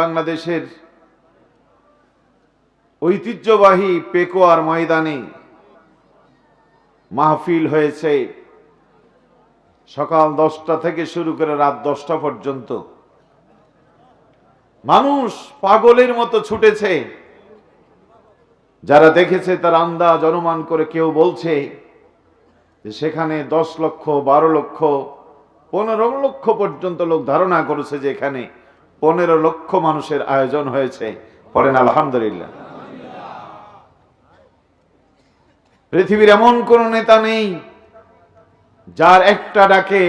বাংলাদেশের ঐতিহ্যবাহী পেকোয়ার ময়দানে মাহফিল হয়েছে সকাল দশটা থেকে শুরু করে রাত দশটা পর্যন্ত। মানুষ পাগলের মতো ছুটেছে। যারা দেখেছে তার আন্দাজ অনুমান করে কেউ বলছে যে সেখানে দশ লক্ষ, বারো লক্ষ, পনেরো লক্ষ পর্যন্ত লোক ধারণা করেছে যে এখানে পনেরো লক্ষ মানুষের আয়োজন হয়েছে। পড়েন আলহামদুলিল্লাহ। পৃথিবীর এমন কোন নেতা নেই, যার একটা ডাকে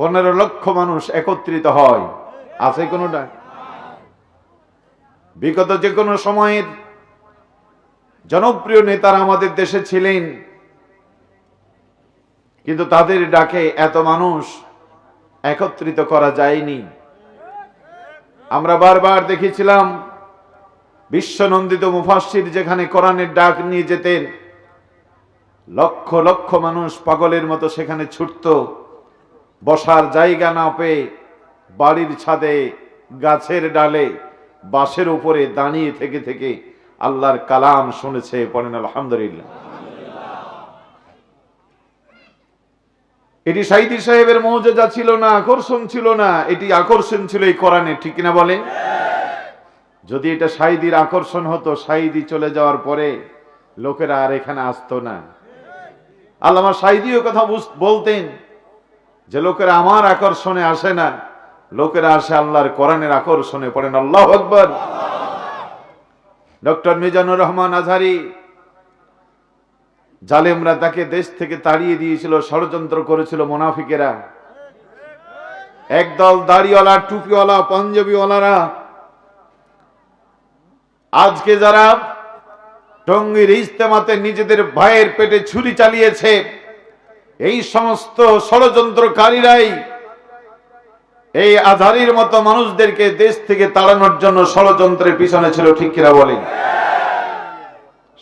পনেরো লক্ষ মানুষ একত্রিত হয়। আছে কোনো ডাক? বিগত যে কোনো সময়ের জনপ্রিয় নেতারা আমাদের দেশে ছিলেন, কিন্তু তাদের ডাকে এত মানুষ একত্রিত করা যায়নি। আমরা বারবার দেখেছিলাম বিশ্বনন্দিত মুফাসির যেখানে কোরআনের ডাক নিয়ে যেতেন, লক্ষ লক্ষ মানুষ পাগলের মতো সেখানে ছুটত, বসার জায়গা না পেয়ে বাড়ির ছাদে গাছের ডালে বাঁশের উপরে দাঁড়িয়ে থেকে থেকে আল্লাহর কালাম শুনেছে, পড়েন আলহামদুলিল্লাহ। এটি সাইদি সাহেবের মৌজেজা ছিল না, আকর্ষণ ছিল না। এটি আকর্ষণ ছিল এই কোরআনে, ঠিক না বলে? যদি এটা সাইদির আকর্ষণ হতো, সাইদি চলে যাওয়ার পরে লোকেরা আর এখানে আসতো না। আল্লামা সাইদিও কথা বলতেন যে লোকেরা আমার আকর্ষণে আসে না, লোকেরা আসে আল্লাহর কোরআনের আকর্ষণে পড়েন। আল্লাহ আকবর। ডক্টর মিজানুর রহমান আজহারি জালেমরা তাকে দেশ থেকে তাড়িয়ে দিয়েছিল, ষড়যন্ত্র করেছিল মোনাফিকেরা। একদল দাড়িওয়ালা, টুপিওয়ালা, পাঞ্জাবিওয়ালারা। আজকে যারা টঙ্গির ইস্তেমাতে নিজেদের ভাইয়ের পেটে ছুরি চালিয়েছে, এই সমস্ত ষড়যন্ত্রকারীরাই এই আধারির মতো মানুষদেরকে দেশ থেকে তাড়ানোর জন্য ষড়যন্ত্রের পিছনে ছিল, ঠিক কিনা বলেন?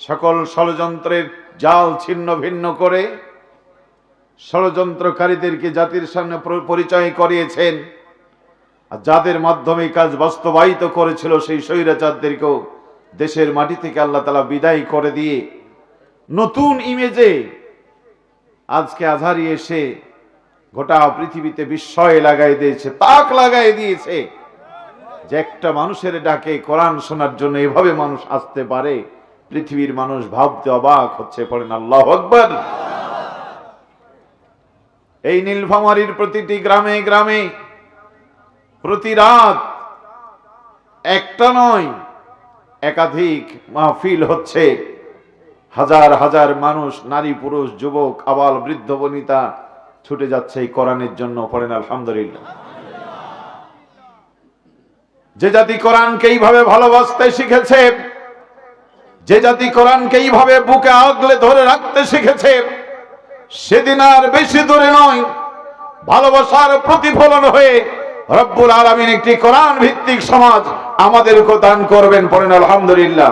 সকল ষড়যন্ত্রের জাল ছিন্ন ভিন্ন করে ষড়যন্ত্রকারীদেরকে জাতির সামনে পরিচয় করিয়েছেন। আর যাদের মাধ্যমে কাজ বাস্তবায়িত করেছিল সেই স্বৈরাচারদেরকেও দেশের মাটি থেকে আল্লাহ তালা বিদায় করে দিয়ে নতুন ইমেজে আজকে আধারি এসে গোটা পৃথিবীতে বিস্ময় লাগাই দিয়েছে, তাক লাগাই দিয়েছে যে একটা মানুষের ডাকে কোরআন শোনার জন্য এভাবে মানুষ আসতে পারে। পৃথিবীর মানুষ ভাবতে অবাক হচ্ছে, পড়েন, আল্লাহ আকবর! এই নীলফামারীর প্রতিটি গ্রামে গ্রামে প্রতি রাত একটা নয়, একাধিক মাহফিল হচ্ছে। হাজার হাজার মানুষ, নারী, পুরুষ, যুবক, আবাল, বৃদ্ধ, বনিতা ছুটে যাচ্ছে এই কোরআনের জন্য, পড়েন, আলহামদুলিল্লাহ। যে জাতি কোরআনকে এইভাবে ভালোবাসতে শিখেছে যে জাতি কোরআনকে এইভাবে বুকে আগলে ধরে রাখতে শিখেছে, সেদিন আর বেশি দূরে নয়। ভালোবাসার প্রতিফলন হয়ে রব্বুল আলমিন একটি কোরআন ভিত্তিক সমাজ আমাদেরকে দান করবেন পড়েন আলহামদুলিল্লাহ।